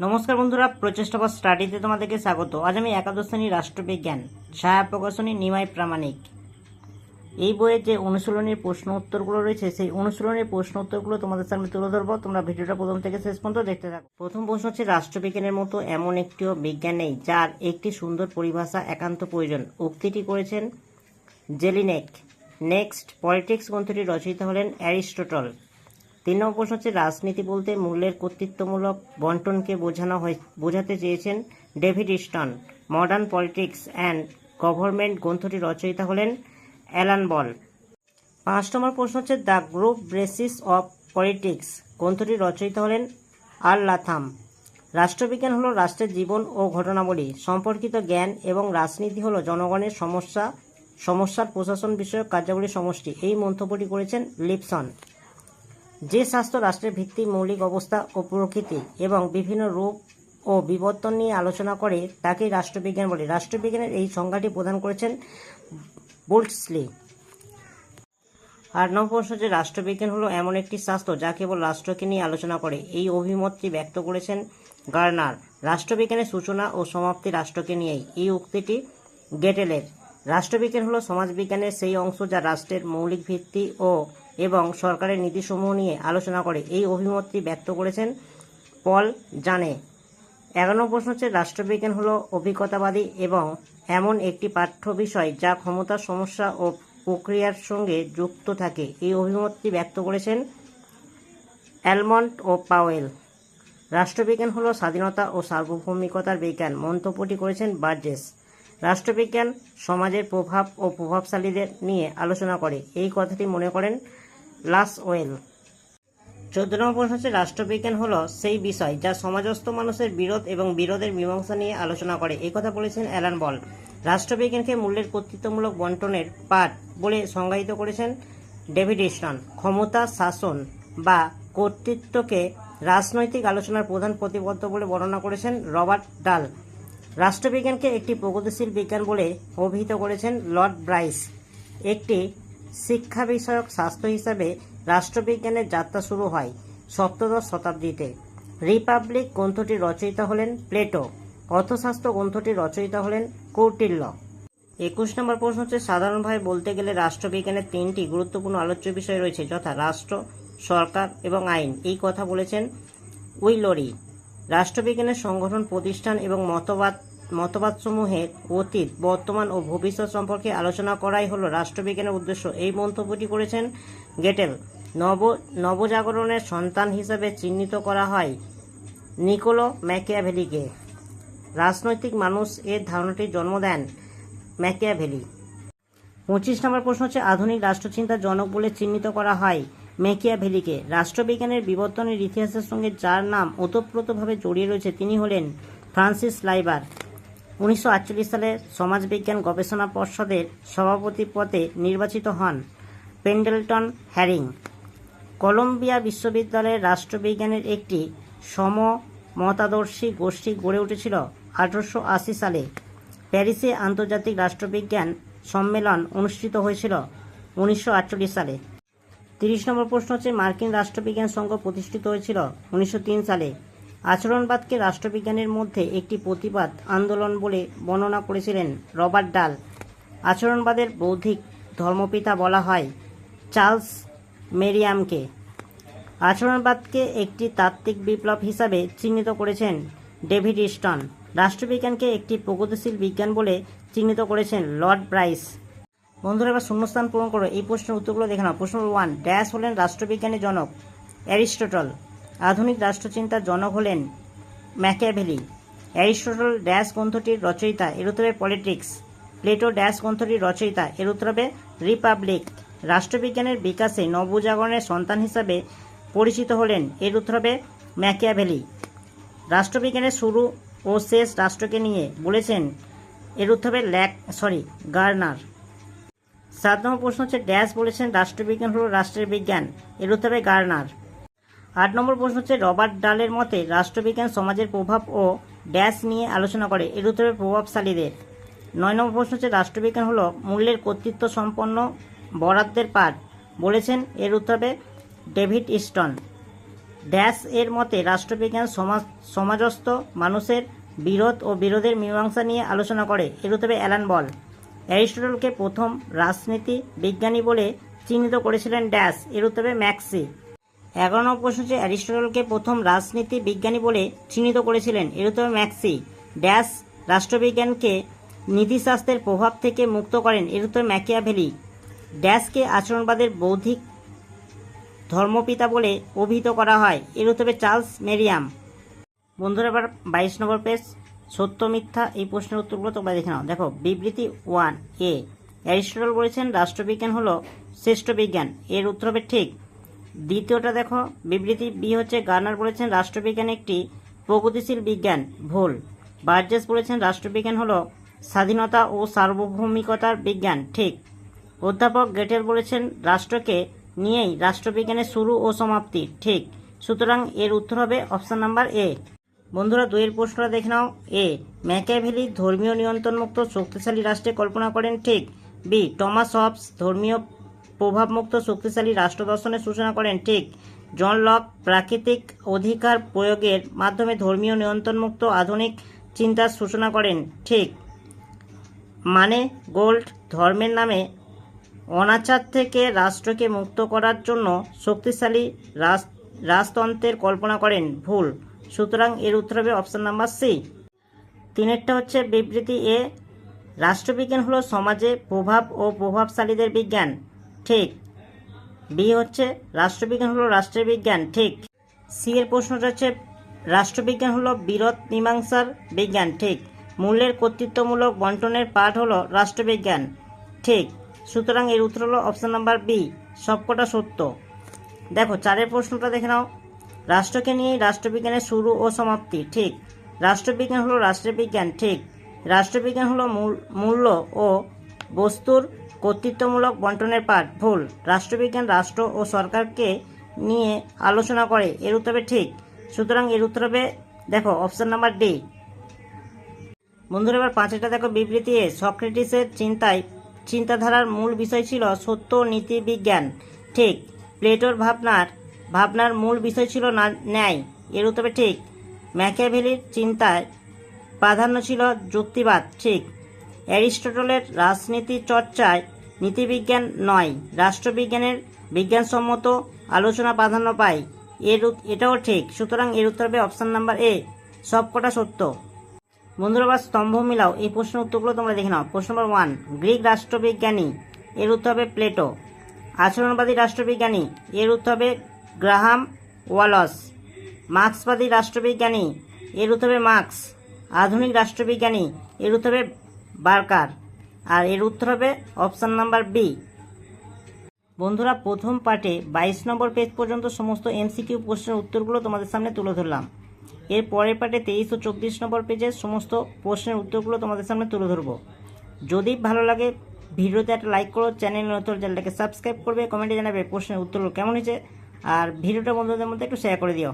নমস্কার বন্ধুরা, প্রচেষ্টা বা স্টাডিতে তোমাদেরকে স্বাগত। আজ আমি একাদশ শ্রেণি রাষ্ট্রবিজ্ঞান ছায়া প্রকাশনী নিমাই প্রামাণিক। এই বইয়ের যে অনুশীলনের প্রশ্ন উত্তরগুলো রয়েছে, সেই অনুশীলনের প্রশ্ন উত্তরগুলো তোমাদের সামনে তুলে ধরবো। তোমরা ভিডিওটা প্রথম থেকে শেষ পর্যন্ত দেখতে থাকো। প্রথম প্রশ্ন হচ্ছে, রাষ্ট্রবিজ্ঞানের মতো এমন একটিও বিজ্ঞান নেই, যার একটি সুন্দর পরিভাষা একান্ত প্রয়োজন। উক্তিটি করেছেন জেলিনেক। নেক্সট, পলিটিক্স গ্রন্থটি রচিত হলেন অ্যারিস্টটল। তিন নম্বর প্রশ্ন হচ্ছে, রাজনীতি বলতে মূল্যের কর্তৃত্বমূলক বন্টনকে বোঝানো হয়, বোঝাতে চেয়েছেন David Easton. Modern politics and government গ্রন্থটি রচয়িতা হলেন অ্যালান বল। পাঁচ নম্বর প্রশ্ন হচ্ছে, the group basis of politics গ্রন্থটি রচয়িতা হলেন আর লাথাম। রাষ্ট্রবিজ্ঞান হলো রাষ্ট্রের জীবন ও ঘটনাবলী, সম্পর্কিত জ্ঞান এবং রাজনীতি হলো জনগণের সমস্যা, সমস্যার প্রশাসন বিষয়ক কার্যাবলীর সমষ্টি। এই মন্তব্যটি করেছেন লিপসন। যে স্বাস্থ্য রাষ্ট্রের ভিত্তি মৌলিক অবস্থা ও প্রকৃতি এবং বিভিন্ন রূপ ও বিবর্তন নিয়ে আলোচনা করে তাকেই রাষ্ট্রবিজ্ঞান বলে। রাষ্ট্রবিজ্ঞানের এই সংজ্ঞাটি প্রদান করেছেন বোল্টসলি। আর নম্বর প্রশ্ন যে, রাষ্ট্রবিজ্ঞান হলো এমন একটি শাস্ত্র যা কেবল রাষ্ট্রকে নিয়ে আলোচনা করে। এই অভিমতটি ব্যক্ত করেছেন গার্নার। রাষ্ট্রবিজ্ঞানের সূচনা ও সমাপ্তি রাষ্ট্রকে নিয়েই। এই উক্তিটি গেটেলের। রাষ্ট্রবিজ্ঞান হলো সমাজবিজ্ঞানের সেই অংশ যা রাষ্ট্রের মৌলিক ভিত্তি ও এবং সরকারের নীতিসমূহ নিয়ে আলোচনা করে এই অভিমতটি ব্যক্ত করেছেন পল জানে। এগারো প্রশ্ন হচ্ছে, রাষ্ট্রবিজ্ঞান হলো অভিজ্ঞতাবাদী এবং এমন একটি পাঠ্য বিষয় যা ক্ষমতার সমস্যা ও প্রক্রিয়ার সঙ্গে যুক্ত থাকে। এই অভিমতটি ব্যক্ত করেছেন অ্যালমন্ড ও পাওয়েল। রাষ্ট্রবিজ্ঞান হলো স্বাধীনতা ও সার্বভৌমিকতার বিজ্ঞান, মন্তব্যটি করেছেন বার্জেস। রাষ্ট্রবিজ্ঞান সমাজের প্রভাব ও প্রভাবশালীদের নিয়ে আলোচনা করে। এই কথাটি মনে করেন লাস ওয়েল। চোদ্দ নম্বর প্রশ্ন হচ্ছে রাষ্ট্রবিজ্ঞান হলো সেই বিষয় যা সমাজস্থ মানুষের বিরোধ এবং বিরোধের মীমাংসা নিয়ে আলোচনা করে। এই কথা বলেছেন অ্যালান বল। রাষ্ট্রবিজ্ঞানকে মূল্যের কর্তৃত্বমূলক বন্টনের পাঠ বলে সংজ্ঞায়িত করেছেন ডেভিড ইস্টন ক্ষমতা শাসন বা কর্তৃত্বকে রাজনৈতিক আলোচনার প্রধান প্রতিবদ্ধ বলে বর্ণনা করেছেন রবার্ট ডাল। রাষ্ট্রবিজ্ঞানকে একটি প্রগতিশীল বিজ্ঞান বলে অভিহিত করেছেন লর্ড ব্রাইস। একটি শিক্ষা বিষয়ক স্বাস্থ্য হিসাবে রাষ্ট্রবিজ্ঞানের যাত্রা শুরু হয় সপ্তদশ শতাব্দীতে। রিপাবলিক গ্রন্থটির রচয়িতা হলেন প্লেটো। অর্থশাস্ত্র গ্রন্থটির রচয়িতা হলেন কৌটিল্য। একুশ নম্বর প্রশ্ন হচ্ছে, সাধারণভাবে বলতে গেলে রাষ্ট্রবিজ্ঞানের তিনটি গুরুত্বপূর্ণ আলোচ্য বিষয় রয়েছে, যথা রাষ্ট্র, সরকার এবং আইন। এই কথা বলেছেন উইলরি। রাষ্ট্রবিজ্ঞানের সংগঠন, প্রতিষ্ঠান এবং মতবাদ মতবাদসমূহের অতীত, বর্তমান ও ভবিষ্যৎ সম্পর্কে আলোচনা করাই হলো রাষ্ট্রবিজ্ঞানের উদ্দেশ্য। এই মন্তব্যটি করেছেন গেটেল। নব, নবজাগরণের সন্তান হিসাবে চিহ্নিত করা হয় নিকোলো ম্যাকিয়াভেলিকে। রাজনৈতিক মানুষ এর ধারণাটির জন্ম দেন ম্যাকিয়াভেলি। পঁচিশ নম্বর প্রশ্ন হচ্ছে, আধুনিক রাষ্ট্রচিন্তার জনক বলে চিহ্নিত করা হয় ম্যাকিয়াভেলিকে। রাষ্ট্রবিজ্ঞানের বিবর্তনের ইতিহাসের সঙ্গে যার নাম ওতপ্রোতভাবে জড়িয়ে রয়েছে তিনি হলেন ফ্রান্সিস লাইবার। উনিশশো আটচল্লিশ সালে সমাজবিজ্ঞান গবেষণা পর্ষদের সভাপতি পদে নির্বাচিত হন পেন্ডেলটন হ্যারিং। কলম্বিয়া বিশ্ববিদ্যালয়ের রাষ্ট্রবিজ্ঞানের একটি সম মতাদর্শী গোষ্ঠী গড়ে উঠেছিল আঠারোশো আশি সালে। প্যারিসে আন্তর্জাতিক রাষ্ট্রবিজ্ঞান সম্মেলন অনুষ্ঠিত হয়েছিল উনিশশো আটচল্লিশ সালে। তিরিশ নম্বর প্রশ্ন হচ্ছে, মার্কিন রাষ্ট্রবিজ্ঞান সংঘ প্রতিষ্ঠিত হয়েছিল উনিশশো তিন সালে। আচরণবাদকে রাষ্ট্রবিজ্ঞানের মধ্যে একটি প্রতিবাদ আন্দোলন বলে বর্ণনা করেছিলেন রবার্ট ডাল। আচরণবাদের বৌদ্ধিক ধর্মপিতা বলা হয় চার্লস মেরিয়ামকে। আচরণবাদকে একটি তাত্ত্বিক বিপ্লব হিসাবে চিহ্নিত করেছেন ডেভিড ইস্টন। রাষ্ট্রবিজ্ঞানকে একটি প্রগতিশীল বিজ্ঞান বলে চিহ্নিত করেছেন লর্ড ব্রাইস। বন্ধুরা, এবার শূন্যস্থান পূরণ করো। এই প্রশ্নের উত্তরগুলো দেখে নাও। প্রশ্ন ওয়ান, ড্যাশ হলেন রাষ্ট্রবিজ্ঞানের জনক অ্যারিস্টটল। আধুনিক রাষ্ট্রচিন্তার জনক হলেন ম্যাকিয়াভেলি। অ্যারিস্টটল ড্যাশ গ্রন্থটির রচয়িতা এর পলিটিক্স। প্লেটো ড্যাশ গ্রন্থটির রচয়িতা এর রিপাবলিক। রাষ্ট্রবিজ্ঞানের বিকাশে নবজাগরণের সন্তান হিসাবে পরিচিত হলেন এর ম্যাকিয়াভেলি। রাষ্ট্রবিজ্ঞানের শুরু ও শেষ রাষ্ট্রকে নিয়ে বলেছেন এর ল্যাক, সরি, গার্নার। সাত নম্বর প্রশ্ন হচ্ছে, ড্যাশ বলেছেন, রাষ্ট্রবিজ্ঞান হলো রাষ্ট্রের বিজ্ঞান। এর গার্নার। আট নম্বর প্রশ্ন হচ্ছে, রবার্ট ডালের মতে রাষ্ট্রবিজ্ঞান সমাজের প্রভাব ও ড্যাশ নিয়ে আলোচনা করে। এর উত্তরে প্রভাবশালীদের। নয় নম্বর প্রশ্ন হচ্ছে, রাষ্ট্রবিজ্ঞান হলো মূল্যের কর্তৃত্ব সম্পন্ন বরাদ্দের পাঠ। বলেছেন, এর উত্তরে ডেভিড ইস্টন। ড্যাশ এর মতে রাষ্ট্রবিজ্ঞান সমাজ, সমাজস্থ মানুষের বিরোধ ও বিরোধের মীমাংসা নিয়ে আলোচনা করে। এর উত্তরে অ্যালান বল। অ্যারিস্টটলকে প্রথম রাজনীতি বিজ্ঞানী বলে চিহ্নিত করেছিলেন ড্যাশ। এর উত্তরে ম্যাক্সি। এগারো নম্বর প্রশ্ন হচ্ছে, অ্যারিস্টটলকে প্রথম রাজনীতি বিজ্ঞানী বলে চিহ্নিত করেছিলেন। এর উত্তরে ম্যাক্সি। ড্যাশ রাষ্ট্রবিজ্ঞানকে নীতিশাস্ত্রের প্রভাব থেকে মুক্ত করেন। এর উত্তরে ম্যাকিয়াভেলি। ড্যাশকে আচরণবাদের বৌদ্ধিক ধর্মপিতা বলে অভিহিত করা হয়। এর উত্তরে চার্লস মেরিয়াম। বন্ধুরা, এবার বাইশ নম্বর পেজ। সত্য, মিথ্যা এই প্রশ্নের উত্তরগুলো তোমরা দেখে নাও। দেখো, বিবৃতি ওয়ান এ অ্যারিস্টটল বলেছেন, রাষ্ট্রবিজ্ঞান হলো শ্রেষ্ঠ বিজ্ঞান। এর উত্তর হবে ঠিক। দ্বিতীয়টা দেখো। বিবৃতি বি হচ্ছে, গার্নার বলেছেন রাষ্ট্রবিজ্ঞান একটি প্রগতিশীল বিজ্ঞান, ভুল। বার্জেস বলেছেন রাষ্ট্রবিজ্ঞান হলো স্বাধীনতা ও সার্বভৌমিকতার বিজ্ঞান, ঠিক। অধ্যাপক গেটের বলেছেন রাষ্ট্রকে নিয়েই রাষ্ট্রবিজ্ঞানের শুরু ও সমাপ্তি, ঠিক। সুতরাং এর উত্তর হবে অপশান নাম্বার এ। বন্ধুরা, দুইয়ের প্রশ্নটা দেখে নাও। এ ম্যাকাভেলি ধর্মীয় নিয়ন্ত্রণমুক্ত শক্তিশালী রাষ্ট্রে কল্পনা করেন, ঠিক। বি, টমাস হবস ধর্মীয় প্রভাবমুক্ত শক্তিশালী রাষ্ট্র দর্শনের সূচনা করেন, ঠিক। জন লক প্রাকৃতিক অধিকার প্রয়োগের মাধ্যমে ধর্মীয় নিয়ন্ত্রণমুক্ত আধুনিক চিন্তার সূচনা করেন, ঠিক। মানে গোল্ড ধর্মের নামে অনাচার থেকে রাষ্ট্রকে মুক্ত করার জন্য শক্তিশালী রাজতন্ত্রের কল্পনা করেন, ভুল। সুতরাং এর উত্তর হবে অপশন নাম্বার সি তিনেরটা হচ্ছে বিবৃতি এ রাষ্ট্রবিজ্ঞান হলো সমাজে প্রভাব ও প্রভাবশালীদের বিজ্ঞান। ঠিক। বি হচ্ছে রাষ্ট্রবিজ্ঞান হলো রাষ্ট্রের বিজ্ঞান ঠিক। সি এর প্রশ্নটা হচ্ছে রাষ্ট্রবিজ্ঞান হলো বিরোধ মীমাংসার বিজ্ঞান, ঠিক। মূল্যের কর্তৃত্বমূলক বন্টনের পাঠ হলো রাষ্ট্রবিজ্ঞান, ঠিক। সুতরাং এর উত্তর হলো অপশন নাম্বার বি সবকটা সত্য। দেখো, চারের প্রশ্নটা দেখে নাও। রাষ্ট্রকে নিয়ে রাষ্ট্রবিজ্ঞানের শুরু ও সমাপ্তি, ঠিক। রাষ্ট্রবিজ্ঞান হলো রাষ্ট্রের বিজ্ঞান ঠিক। রাষ্ট্রবিজ্ঞান হলো মূল- মূল্য ও বস্তুর কর্তৃত্বমূলক বন্টনের পাঠ, ভুল। রাষ্ট্রবিজ্ঞান, রাষ্ট্র ও সরকারকে নিয়ে আলোচনা করে, এর উত্তর ঠিক। সুতরাং এর উত্তর দেখো, অপশন নাম্বার ডি। বন্ধুরা, এবার পাঁচটা দেখো বিবৃতি এ। সক্রেটিসের চিন্তায়, চিন্তাধারার মূল বিষয় ছিল সত্য, নীতি, বিজ্ঞান। ঠিক। প্লেটোর ভাবনার ভাবনার মূল বিষয় ছিল না, ন্যায়। এর উত্তরে ঠিক। ম্যাকিয়াভেলির চিন্তায় প্রাধান্য ছিল যুক্তিবাদ। ঠিক। অ্যারিস্টটলের রাজনীতি চর্চায় নীতিবিজ্ঞান নয়, রাষ্ট্রবিজ্ঞানের বিজ্ঞানসম্মত আলোচনা প্রাধান্য পায়। এর এটাও ঠিক, সুতরাং এর উত্তর হবে অপশান নাম্বার এ, সবকটা সত্য। বন্ধুরা স্তম্ভ মিলাও, এই প্রশ্নের উত্তরগুলো তোমরা দেখে নাও। প্রশ্ন নম্বর ওয়ান গ্রিক রাষ্ট্রবিজ্ঞানী, এর উত্তর হবে প্লেটো। আচরণবাদী রাষ্ট্রবিজ্ঞানী, এর উত্তর হবে গ্রাহাম ওয়ালস। মার্ক্সবাদী রাষ্ট্রবিজ্ঞানী, এর উত্তর হবে মার্ক্স। আধুনিক রাষ্ট্রবিজ্ঞানী, এর উত্তর হবে বার্কার। আর এর উত্তর হবে অপশন নাম্বার বি। বন্ধুরা, প্রথম পার্টে বাইশ নম্বর পেজ পর্যন্ত সমস্ত এমসিকিউ প্রশ্নের উত্তরগুলো তোমাদের সামনে তুলে ধরলাম। এর পরের পার্টে তেইশ ও চব্বিশ নম্বর পেজের সমস্ত প্রশ্নের উত্তরগুলো তোমাদের সামনে তুলে ধরবো। যদি ভালো লাগে, ভিডিওতে একটা লাইক করো চ্যানেল নতুন চ্যানেলটাকে সাবস্ক্রাইব করবে কমেন্টে জানাবে প্রশ্নের উত্তরগুলো কেমন হয়েছে, আর ভিডিওটা বন্ধুদের মধ্যে একটু শেয়ার করে দিও।